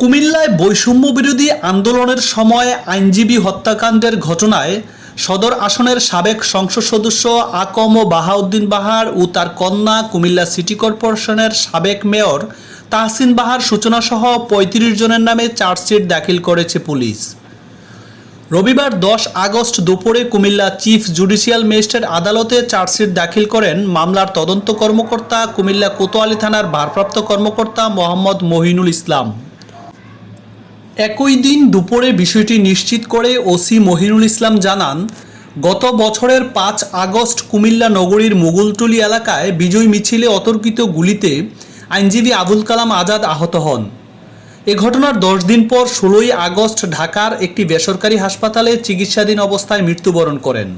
কুমিল্লায় বৈষম্য বিরোধী আন্দোলনের সময় আইনজীবী হত্যাকাণ্ডের ঘটনায় সদর আসনের সাবেক সংসদ সদস্য আকম বাহাউদ্দিন বাহার ও তার কন্যা কুমিল্লা সিটি কর্পোরেশনের সাবেক মেয়র তাহসিন বাহার সূচনাসহ পঁয়ত্রিশ জনের নামে চার্জশিট দাখিল করেছে পুলিশ। রবিবার দশ আগস্ট দুপুরে কুমিল্লা চিফ জুডিশিয়াল ম্যাজিস্ট্রেট আদালতে চার্জশিট দাখিল করেন মামলার তদন্ত কর্মকর্তা কুমিল্লা কোতোয়ালি থানার ভারপ্রাপ্ত কর্মকর্তা মোহাম্মদ মহিনুল ইসলাম। একই দিন দুপুরে বিষয়টি নিশ্চিত করে ওসি মহিনুল ইসলাম জানান, গত বছরের পাঁচ আগস্ট কুমিল্লা নগরীর মুগলটুলি এলাকায় বিজয় মিছিলে অতর্কিত গুলিতে আইনজীবী আবুল কালাম আজাদ আহত হন। এ ঘটনার দশ দিন পর ষোলোই আগস্ট ঢাকার একটি বেসরকারি হাসপাতালে চিকিৎসাধীন অবস্থায় মৃত্যুবরণ করেন।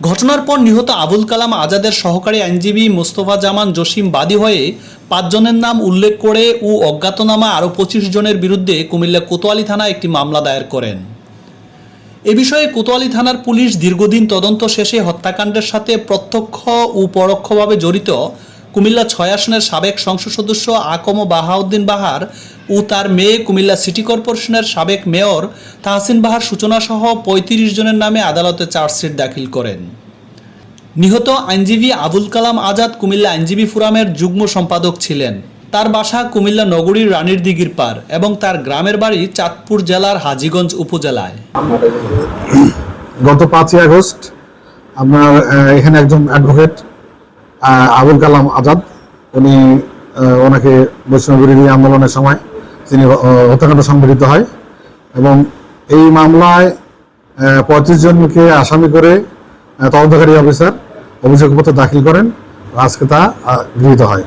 ঘটনার পর নিহত আবুল কালাম আজাদের সহকারী আইনজীবী মোস্তফা জামান জসিম বাদী হয়ে পাঁচজনের নাম উল্লেখ করে ও অজ্ঞাতনামা আরও পঁচিশ জনের বিরুদ্ধে কুমিল্লা কোতোয়ালি থানায় একটি মামলা দায়ের করেন। এ বিষয়ে কোতোয়ালি থানার পুলিশ দীর্ঘদিন তদন্ত শেষে হত্যাকাণ্ডের সাথে প্রত্যক্ষ ও পরোক্ষভাবে জড়িত কুমিল্লা ছয় আসনের সাবেক সংসদ সদস্য আকম বাহাউদ্দিন বাহার ও তার মেয়ে কুমিল্লা সিটি কর্পোরেশনের সাবেক মেয়র তাহসিন বাহার সূচনাসহ পঁয়ত্রিশ জনের নামে আদালতে চার্জশিট দাখিল করেন। নিহত আইনজীবী আবুল কালাম আজাদ কুমিল্লা আইনজীবী ফোরামের যুগ্ম সম্পাদক ছিলেন। তার বাসা কুমিল্লা নগরীর রানীর দিঘির পার এবং তার গ্রামের বাড়ি চাঁদপুর জেলার হাজীগঞ্জ উপজেলায়। গত পাঁচই আগস্ট আপনার এখানে একজন অ্যাডভোকেট আবুল কালাম আজাদ। উনি ওনাকে বৈষ্ণব আন্দোলনের সময় তিনি হত্যাকাণ্ড সংঘটিত হয় এবং এই মামলায় পঁয়ত্রিশ জনকে আসামি করে তদন্তকারী অফিসার অভিযোগপত্র দাখিল করেন। আজকে তা গৃহীত হয়।